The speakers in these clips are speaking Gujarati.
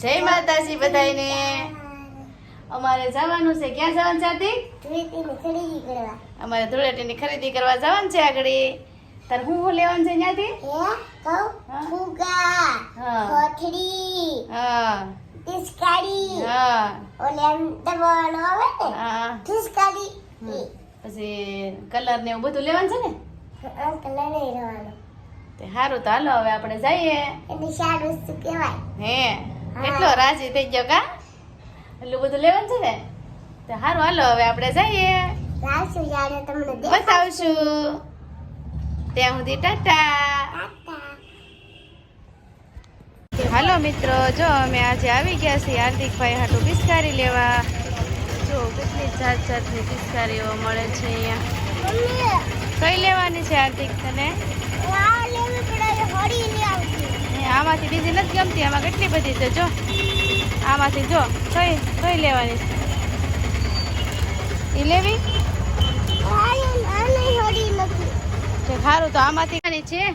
જય માતાજી બધાને અમારે જવાનું છે. ક્યાં જવાનું છે આથી ધૂળેટીની ખરીદી કરવા. અમારે ધૂળેટીની ખરીદી કરવા જવાનું છે આગળ. તાર હું હું લેવાનું છે ત્યાંથી હા. ફુગા કોથળી હા. હા. ઓલે આમ દબાવવાનો આવે ને? હા. પછી કલર ને એવું બધું લેવાનું છે ને? તે સારું તો હાલો હવે આપણે જઈએ. એટલે સારું વસ્તુ કહેવાય? હે. કેટલો રાજી થઈ ગયો કા? એટલું બધું લેવાનું છે ને? તો સારું હાલો હવે આપણે જઈએ. તમને બતાવશું. ત્યાં સુધી ટાટા. ટાટા. હાલો મિત્રો જો અમે આજે આવી ગયા છીએ હાર્દિકભાઈ હાટું પિસ્કારી લેવા. જો કેટલી જાત જાતની પિસ્કારીઓ મળે છે અહીંયા. કઈ લેવાની છે હાર્દિક તને? આમાંથી બીજી નથી ગમતી આમાં કેટલી બધી છે જો. આમાંથી જો કઈ કઈ લેવાની છે. ઈ લેવી? સારું તો આમાંથી છે? એ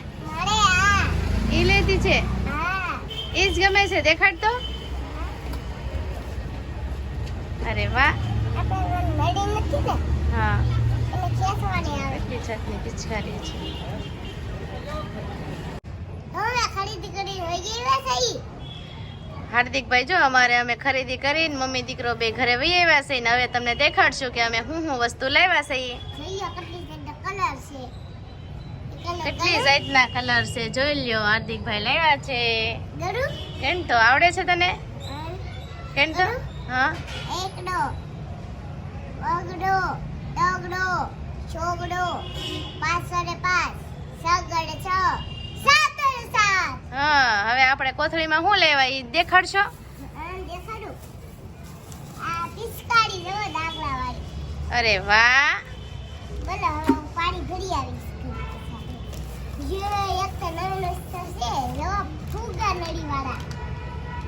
ઈ લેતી છે? હા ઈ જ ગમે છે દેખાડ તો અરે વાહ. હા. જાતની પિચકારી છે હવે ખરીદી કરી હોય ગઈ વે સહી હાર્દિકભાઈ જો અમારે અમે ખરીદી કરીને મમ્મી દીકરો બે ઘરે વહી આવ્યા છે ને હવે તમને દેખાડશું કે અમે હું હું વસ્તુ લાવ્યા છીએ કેટલી છે? જાતના કલર છે જોઈ લ્યો હાર્દિકભાઈ લાવ્યા છે. કેમ તો આવડે છે તને? કેમ તો? હા. એકડો. બગડો ડગડો છોગડો સાડે પાંચ છ. સાત હા હવે આપણે કોથળીમાં શું લેવા એ દેખાડશો? અરે વાહ!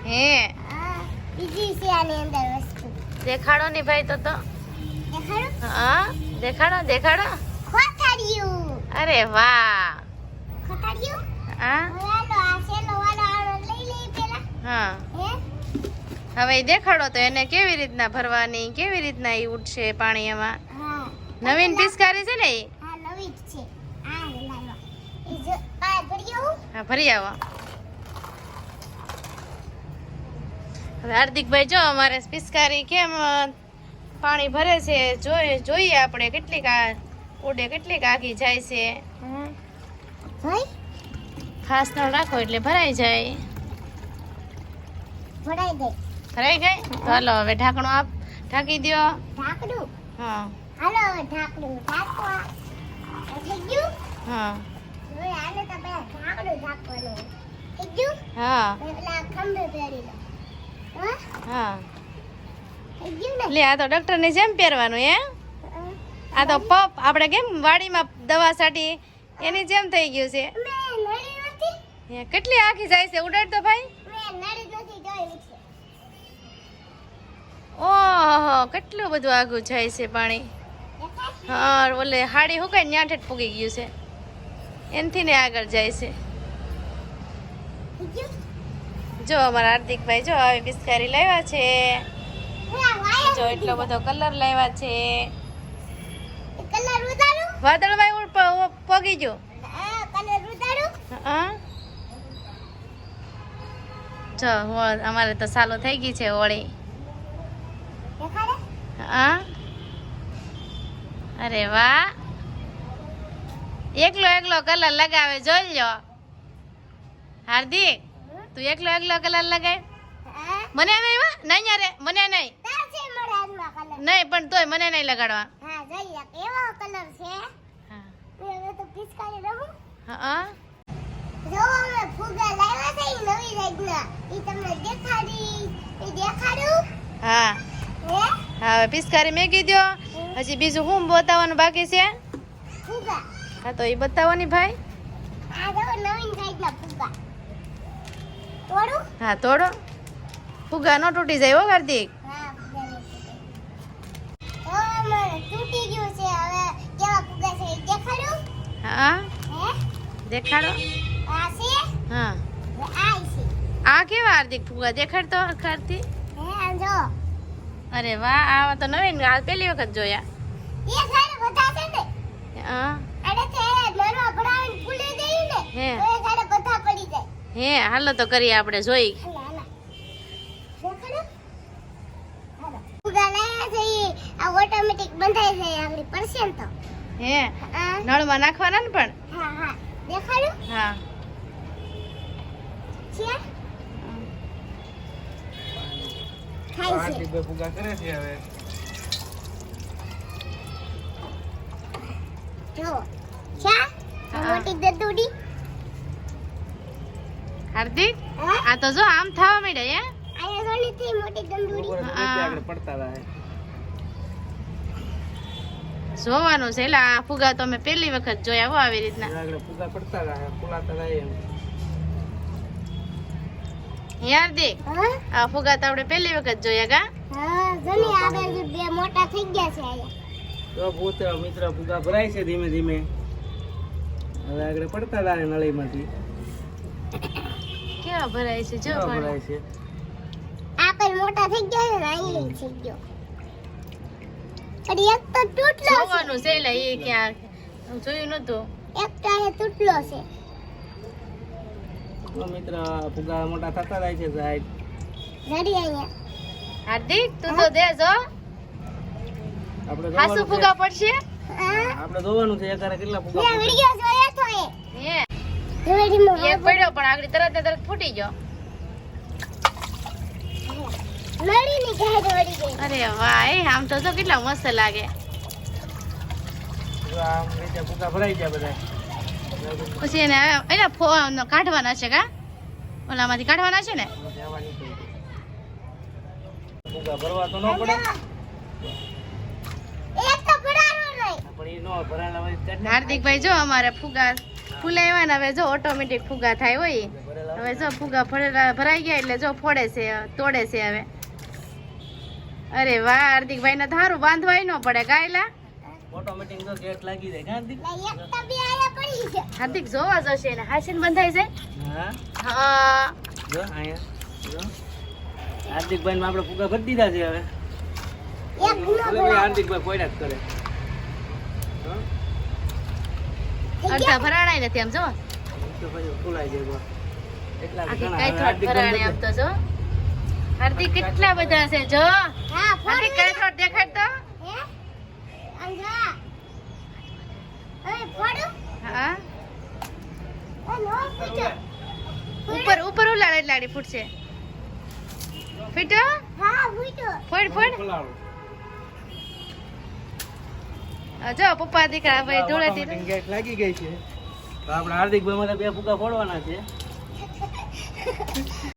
હું બીજી છે આની અંદર વસ્તુ. દેખાડો ને ભાઈ તો તો. દેખાડું? હા દેખાડો દેખાડો. ખોથાડ્યું. અરે વાહ! ખોથાડ્યું? હા. હવે દેખાડો તો એને કેવી રીતના ભરવાની કેવી રીતના ઈ ઉઠશે પાણી એમાં? હા. નવીન પિચકારી છે ને એ હા ભરી આવો. હવે હાર્દિકભાઈ જો અમારે પિસ્કારી કેમ પાણી ભરે છે? જોઈએ જોઈએ આપણે કેટલીક આ ઉડે કેટલીક આગી જાય છે. હમ ખાસ ન રાખો એટલે ભરાઈ જાય. ભરાઈ દે ભરાઈ ગઈ? હાલો હવે ઢાંકણું આપ. ઢાંકી દ્યો. ઢાંકડું? હા. હાલો હવે ઢાંકડું ઢાંકવા. થઈ ગયું? હા. હવે આને તો પેલા ઢાંકવાનું. થઈ ગયું? હા. પેલા ખંભે પહેરી લો. હા? થઈ ગયું ને? લે આ તો ડૉક્ટરની જેમ પહેરવાનું હે. આ તો પપ આપણે કેમ વાડીમાં દવા છાંટી એની જેમ થઈ ગયું છે. નળી નથી કેટલી આખી જાય છે? ઉડાડ તો ભાઈ. ઓહો કેટલું બધું આગું જાય છે પાણી. હા ઓલે હાડી હુકાઈ ન્યા ઠેઠ પૂગી ગયું છે? એનથી ને આગળ જાય છે. જો અમારા હાર્દિકભાઈ જો આવી પિચકારી લાવ્યા છે. જો એટલો બધો કલર લાવ્યા છે. વાદળભાઈ પગી ગયો. હા. હો- અમારે તો સાલો થઈ ગઈ છે હોળી. હા? અરે વાહ. એકલો એકલો કલર લગાવે જોઈ લો હાર્દિક તું એકલો એકલો કલર લગાય? મને નહીં વા નહીં અરે મને નહીં. છે નહીં પણ તોય મને નહીં લગાડવા. હા. જોઈએ કેવો કલર છે હા. તો પિચકારી રહું હા. જો અમે ફુગા નવી તમને દેખાડી દેખાડું હા હા પિસ્કારી મેકી દો હજી બીજું શું બતાવવાનું બાકી છે? ફુગા હા તો એ બતાવવાની ભાઈ. હા તોડો. ફુગા ન તૂટી જાય હો કાર્તિક હા. ઈ હા હે. દેખાડો આ કેવા હાર્દિક ફુગા દેખાડ તો કરતી હે આમ જો. અરે વાહ આ તો નવીન આ પહેલી વખત જોયા. એ સાઈડ બધા છે ને. હા. તે ને હે. એ સાઈડ બધા પડી જાય. હે હાલો તો કરીએ આપણે જોઈ. ઓટોમેટિક બંધાઈ જાય આપણી પરસેન તો. હે. નળમાં નાખવાના ને પણ હા હા દેખાડો હા છે થાય છે હાર્દિકભાઈ પૂગા કરે છે હવે. જો ચા મોટી દદુડી. હાર્દિક આ તો જો આમ થવા માંડ્યા હે? આયા જોની થી મોટી દંડુડી. આગળ પડતા રહે. જોવાનું છે એટલે આ ફુગા તો અમે પહેલી વખત જોયા હો આવી રીતના. આગળ પૂગા પડતા રહે ફૂલાતા રહે એમ. હાર્દિક હા? આ ફુગા તો આપણે પહેલી વખત જોયા કા? હા જોની આગળ બે મોટા થઈ ગયા છે આયા તો ભૂત મિત્ર ફુગા ભરાય છે ધીમે ધીમે. હવે આગળ પડતા લારે નળીમાંથી. કેવા ભરાય છે? જો પણ. ભરાય છે? આ પણ મોટા થઈ ગયા છે ને અહીં થઈ ગયો. પણ એક તો તૂટલો છે. જોવાનું છે એટલે એ ક્યાં હું જોયું નતું એક તો તૂટલો છે. તો મિત્ર પૂગા મોટા થતા જાય છે સાહેબ. જડી અહીંયા. હાર્દિક તું તો દે જો. આપણે હાસુ જોવાનું છે. ફુગા પડશે? આપણે જોવાનું છે એકારે કેટલા મેં વિડિયો જોયો તો એ. એક પડ્યો પણ આગળ તરત તરત ફૂટી ગયો. લડીની ગઈ. અરે વાહ એ આમ તો જો કેટલા મસ્ત લાગે. આમ રીતે પૂગા ભરાઈ ગયા બધા. પછી એને એના ફોન કાઢવાના છે કા? ઓલામાંથી કાઢવાના છે ને. હાર્દિકભાઈ જો અમારે ફુગા ફૂલાવ્યા ને હવે જો ઓટોમેટિક ફુગા થાય હોય હવે જો ફુગા ભરેલા ભરાઈ ગયા એટલે જો ફોડે છે તોડે છે હવે. અરે વાહ હાર્દિકભાઈ ને ધારું બાંધવાય ન પડે ગાયલા ઓટોમેટિક તો ગેટ લાગી જાય. કાં દીક? લા એક તો બે આયા પડી છે. હાર્દિક જોવા જશે ને. હાસીન બંધાઈ જાય? હા? જો અહીંયા. જો. હાર્દિકભાઈ ને આપણે ફુગા ભરી દીધા છે હવે. હાર્દિકભાઈ જ કરે. અડધા ભરાણાય નથી આમ જો. તો પછી ફૂલાઈ જાય એટલા આખી ઘણા. કઈ હવે થોડ હાર્દિકભાઈ ભરાણે આમ તો જો. હાર્દિક કેટલા બધા છે જો. હા હાર્દિક ફોડ કઈ થોડ દેખાડ તો હે ઉપર ઉપર ઉલાડ એટલાડી ફૂટશે. ફીટો? હા ફૂટો ફોડ. ફોડ જો પપ્પા દીકરા ભાઈ ધોળે. ઓટોમેટિક ગેટ લાગી ગઈ છે. તો આપણે હાર્દિકભાઈ મને બે ફૂકા ફોડવાના છે.